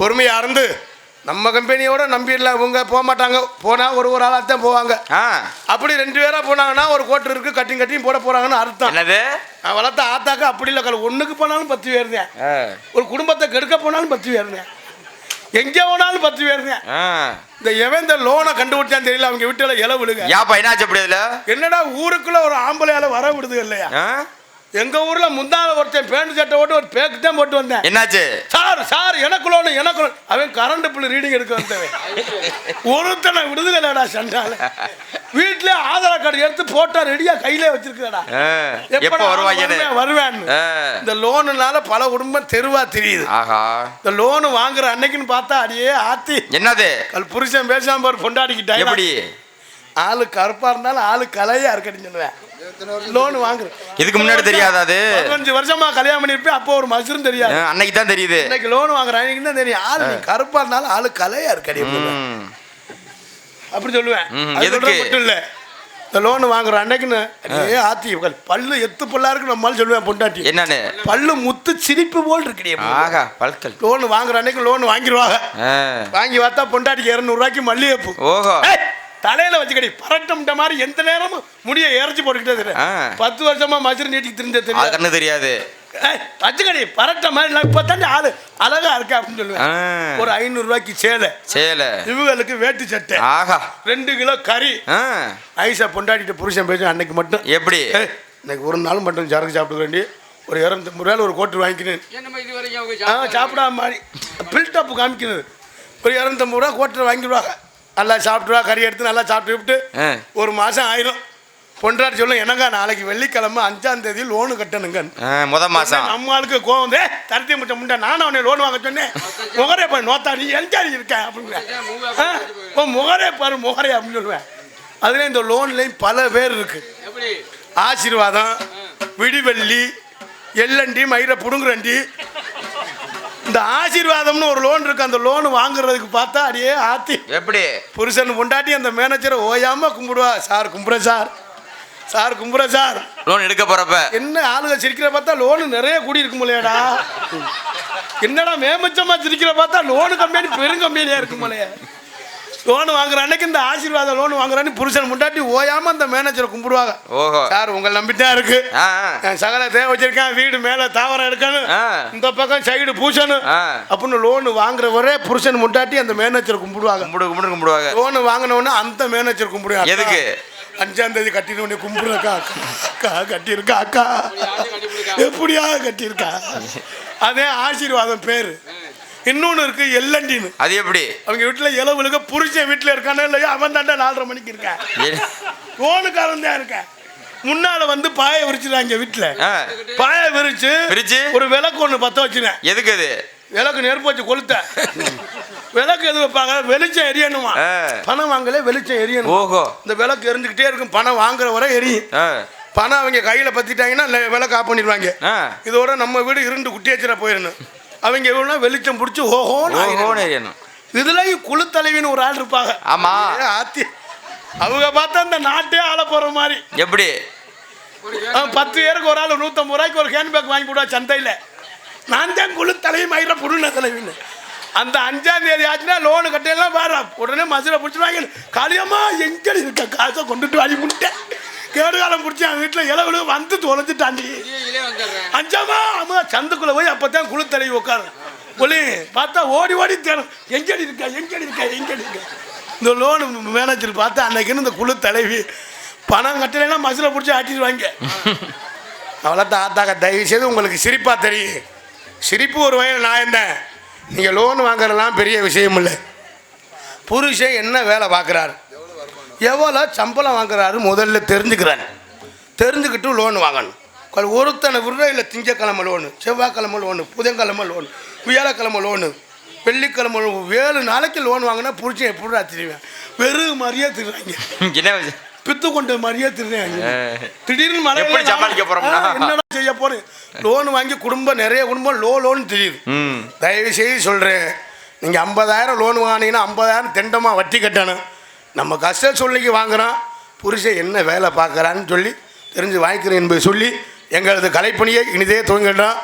பொறுமையா இருந்து நம்ம கம்பெனியோட நம்பிடல இவங்க போக மாட்டாங்க போனா ஒரு ஒரு ஆளாக தான் போவாங்க. ஆ. அப்படி ரெண்டு பேரா போனாங்கன்னா ஒரு கோட்டு இருக்கு கட்டிங் கட்டியும் போட போறாங்கன்னு அர்த்தம். என்னது? நான் வளர்த்த ஆத்தாக்க அப்படி இல்லை கல் ஒண்ணுக்கு போனாலும் பத்து பேர் தான் ஆ. ஒரு குடும்பத்தை கெடுக்க போனாலும் பத்து பேர் தான் எங்கே போனாலும் பத்து பேர் தான் ஆ. இந்த எவன் இந்த லோனை கண்டுபிடிச்சான்னு தெரியல அவங்க வீட்டுல இல விழுக. ஏப்பா என்னாச்சு அப்படி இதுல? என்னடா ஊருக்குள்ள ஒரு ஆம்பளையால வர விடுது இல்லையா? எங்க ஊர்ல முந்தான ஒருத்தன் பேண்ட் சட்டை போட்டு ஒரு பேக்கு தான் போட்டு வந்தேன். என்னாச்சு? சார் சார் எனக்கு லோனு எனக்கு loan. அவன் கரண்ட் பில் ரீடிங் எடுக்க வந்தவன். ஒருத்தனை விடுதலைடா சண்டால வீட்லயே ஆதார் கார்டு எடுத்து போட்டா ரெடியா கையிலே வச்சிருக்கடா. எப்போ வருவாங்கன்னு வருவேன். இந்த லோனுனால பல குடும்பம் தெருவா தெரியுது. இந்த லோனு வாங்குற அன்னைக்குன்னு பார்த்தா அடியே ஆத்தி. என்னது? கல் புருஷன் பேசாம பாரு பொண்டாடிக்கிட்டா எப்படி? ஆளு கருப்பா இருந்தாலும் ஆளு கலையா இருக்கன்னு சொல்லுவேன். லோன் வாங்குறேன். இதுக்கு முன்னாடி தெரியாதா அது? பதினஞ்சு வருஷமா கல்யாணம் பண்ணிருப்பேன் அப்போ ஒரு மசரும் தெரியாது. அன்னைக்கு தான் தெரியுது. இன்னைக்கு லோன் வாங்குறேன். அன்னைக்கு தான் தெரியும். ஆளு கருப்பா இருந்தாலும் ஆளு கலையா இருக்கடி. அப்படி சொல்லுவேன். எதுக்கு? மட்டும் இல்ல. இந்த லோன் வாங்குற அன்னைக்குன்னு ஏ ஆத்தி. பல்லு எத்து பல்லா இருக்கு நம்மளால சொல்லுவேன் பொண்டாட்டி. என்னன்னு? பல்லு முத்து சிரிப்பு போல் இருக்கடி ஆகா பல்கல். லோன் வாங்குற அன்னைக்கு லோன் வாங்கிடுவாங்க. வாங்கி பார்த்தா பொண்டாட்டிக்கு இரநூறுவாய்க்கு மல்லிகைப்பூ. ஓஹோ. தலையில வச்சுக்கடி பரட்டம்ட்ட மாதிரி எந்த நேரமும் முடிய இறச்சி போட்டுக்கிட்டே. தெரியும். பத்து வருஷமா மசுறு நீட்டிக்கு தெரிஞ்ச அது தெரியும் கண்ணு தெரியாது. வச்சுக்கடி பரட்ட மாதிரி இல்லை இப்போ தாண்டி ஆளு அழகா இருக்கா அப்படின்னு சொல்லுவேன். ஆ. ஒரு ஐநூறு ரூபாய்க்கு சேலை. சேல. இவங்களுக்கு வேட்டி சட்டை. ஆஹா. ரெண்டு கிலோ கறி. ஆ. ஐசா பொண்டாட்டிட்டு புருஷன் பேசும் அன்னைக்கு மட்டும். எப்படி? இன்னைக்கு ஒரு நாள் மட்டும் சரக்கு சாப்பிட்டு வேண்டி ஒரு இரநூத்தம்பது ரூபாயில் ஒரு கோட்டு வாங்கிக்கினேன் ஆ சாப்பிடாம மாதிரி பில்டப் காமிக்கிறது. ஒரு இரநூத்தம்பது ரூபா கோட்டை வாங்கிடுவாங்க. நல்லா சாப்பிட்டுருவா கறி எடுத்து நல்லா சாப்பிட்டு விட்டு. ஒரு மாதம் ஆயிரும். பொண்டாட்டி சொல்லும் என்னங்க நாளைக்கு வெள்ளிக்கிழமை அஞ்சாம் தேதி லோனு கட்டணுங்க முத மாசம். நம்ம ஆளுக்கு கோவம் வந்து தரத்தி முட்டை முட்டை நானும் அவனை லோன் வாங்க சொன்னேன். முகரே பாரு நோத்தா நீ எல்ஜாரி இருக்க அப்படின்னு ஓ முகரே பாரு முகரே அப்படின்னு சொல்லுவேன். அதுல இந்த லோன்லேயும் பல பேர் இருக்கு. எப்படி? ஆசீர்வாதம் விடிவெள்ளி எல்லண்டி மயிரை புடுங்குறண்டி இந்த ஆசீர்வாதம்னு ஒரு லோன் இருக்கு. அந்த லோன் வாங்குறதுக்கு பார்த்தா அடியே ஆத்தி. எப்படி? புருஷன் பொண்டாட்டி அந்த மேனேஜரை ஓயாம கும்பிடுவா. சார் கும்பிட்றேன் சார். சார் கும்பிட்றேன் சார். லோன் எடுக்க போறப்ப. என்ன ஆளுங்க சிரிக்கிற பார்த்தா லோனு நிறைய கூடி இருக்கும் இல்லையாடா? என்னடா மேமச்சமா சிரிக்கிற பார்த்தா லோனு கம்பெனி பெரும் கம்பெனியா இருக்கும் இல்லையா லோன் வாங்குற அன்னைக்கு இந்த ஆசீர்வாதம் லோன் வாங்குறான்னு புருஷன் முண்டாட்டி ஓயாம அந்த மேனேஜரை கும்பிடுவாங்க. ஓஹோ. சார் உங்களை நம்பித்தான் இருக்கு. சகல தேவை வச்சிருக்கேன். வீடு மேல தாவரம் எடுக்கணும். ஆ. இந்த பக்கம் சைடு பூசணும். ஆ. அப்படின்னு லோன் வாங்குறவரே புருஷன் முண்டாட்டி அந்த மேனேஜர் கும்பிடுவாங்க. கும்பிடு கும்பிடு கும்பிடுவாங்க. லோன் வாங்கினவொடனே அந்த மேனேஜர் கும்பிடுவாங்க. எதுக்கு? அஞ்சாம் தேதி கட்டினவனே கும்பிடுறக்கா அக்கா கட்டியிருக்கா அக்கா. எப்படியா கட்டியிருக்கா. அதே ஆசீர்வாதம் பேரு. இன்னொன்னு இருக்கு எல்லண்டின்னு அது எப்படி? அவங்க வீட்டுல இளவுலுக்கு புருஷன் வீட்டுல இருக்கானே இல்லையோ அவன் தாண்டா நாலரை மணிக்கு இருக்கேன். லோனுக்காரன் தான் இருக்கேன். முன்னால வந்து பாயை விரிச்சிருக்காங்க வீட்டுல. பாயை விரிச்சு விரிச்சு? ஒரு விளக்கு ஒண்ணு பத்த வச்சுனேன். எதுக்கு அது? விளக்கு நெருப்பு வச்சு கொளுத்த விளக்கு எது வைப்பாங்க? வெளிச்சம் எரியணுமா. பணம் வாங்கல வெளிச்சம் எரியணும். ஓஹோ. இந்த விளக்கு எரிஞ்சுக்கிட்டே இருக்கும். பணம் வாங்குற வரை எரியும். பணம் அவங்க கையில பத்திட்டாங்கன்னா விளக்கு ஆஃப் பண்ணிடுவாங்க. இதோட நம்ம வீடு இருண்டு குட்டியாச்சிர போயிடணும். அவங்க எவ்வளோ வெளிச்சம் பிடிச்சி ஓஹோன்னு ஆயிரும். எரியணும் இதுலயும் குழு தலைவின்னு ஒரு ஆள் இருப்பாங்க. ஆமா. ஆத்தி. அவங்க பார்த்தா இந்த நாட்டே ஆள போற மாதிரி. எப்படி? பத்து பேருக்கு ஒரு ஆள் நூற்றம்பது ரூபாய்க்கு ஒரு ஹேண்ட்பேக் வாங்கி போடுவா சந்தையில். நான் தான் குழு தலைவி மயிர புடுன தலைவின்னு அந்த அஞ்சாம் தேதி ஆச்சுன்னா லோனு கட்டையெல்லாம் பாரு. உடனே மசுரை பிடிச்சிருவாங்க. காளியம்மா எங்க இருக்க? காசை கொண்டுட்டு வாடி முட்டேன் கேடுகாலம் பிடிச்சி அவன் வீட்டில் இளவுல வந்து தொலைஞ்சிட்டாண்டி. அஞ்சாமா? அம்மா சந்துக்குள்ள போய் அப்பதான் குழு தலைவி உட்காரு ஒளி பார்த்தா ஓடி ஓடி தேடும். எங்கடி இருக்கா? எங்கடி இருக்கா? எங்கடி இருக்கா? இந்த லோனு மேனேஜர் பார்த்தா அன்னைக்குன்னு இந்த குழு தலைவி பணம் கட்டலைன்னா மசுரை பிடிச்சி ஆட்டிடுவாங்க அவ்வளோதான் ஆத்தாக்க தயவு செய்து உங்களுக்கு சிரிப்பா தெரியும். சிரிப்பு ஒரு வயல் நியாயம்தான் நீங்கள் லோன் வாங்குறதெல்லாம் பெரிய விஷயம் இல்லை. புருஷன் என்ன வேலை பார்க்குறாரு? எவ்வளோ சம்பளம் வாங்குறாரு முதல்ல தெரிஞ்சுக்கிறாரு தெரிஞ்சுக்கிட்டு லோன் வாங்கணும். ஒருத்தனை விடுற இல்லை திங்கக்கிழமை லோனு செவ்வாய்க்கிழமை லோனு புதன்கிழமை லோனு வியாழக்கிழமை லோனு வெள்ளிக்கிழமை. ஏழு நாளைக்கு லோன் வாங்கினா புருஷன் எப்படிடா திருவேன்? வெறும் மாதிரியே திருவாங்க பித்து கொண்ட மாதிரியே திருவாங்க. திடீர்னு மழை எப்படி? என்னடா செய்ய போறேன் லோன் வாங்கி குடும்பம் நிறைய குடும்பம் லோ லோன் தெரியுது. தயவு செய்து சொல்கிறேன் நீங்கள் ஐம்பதாயிரம் லோன் வாங்கினீங்கன்னா ஐம்பதாயிரம் தெண்டமாக வட்டி கட்டணும். நம்ம கஷ்ட சொல்லிக்கு வாங்குகிறோம் புருஷன் என்ன வேலை பார்க்குறான்னு சொல்லி தெரிஞ்சு வாங்கிக்கிறேன் என்பதை சொல்லி எங்களது கலைப்பணியை இனிதே துவங்கிடுறோம்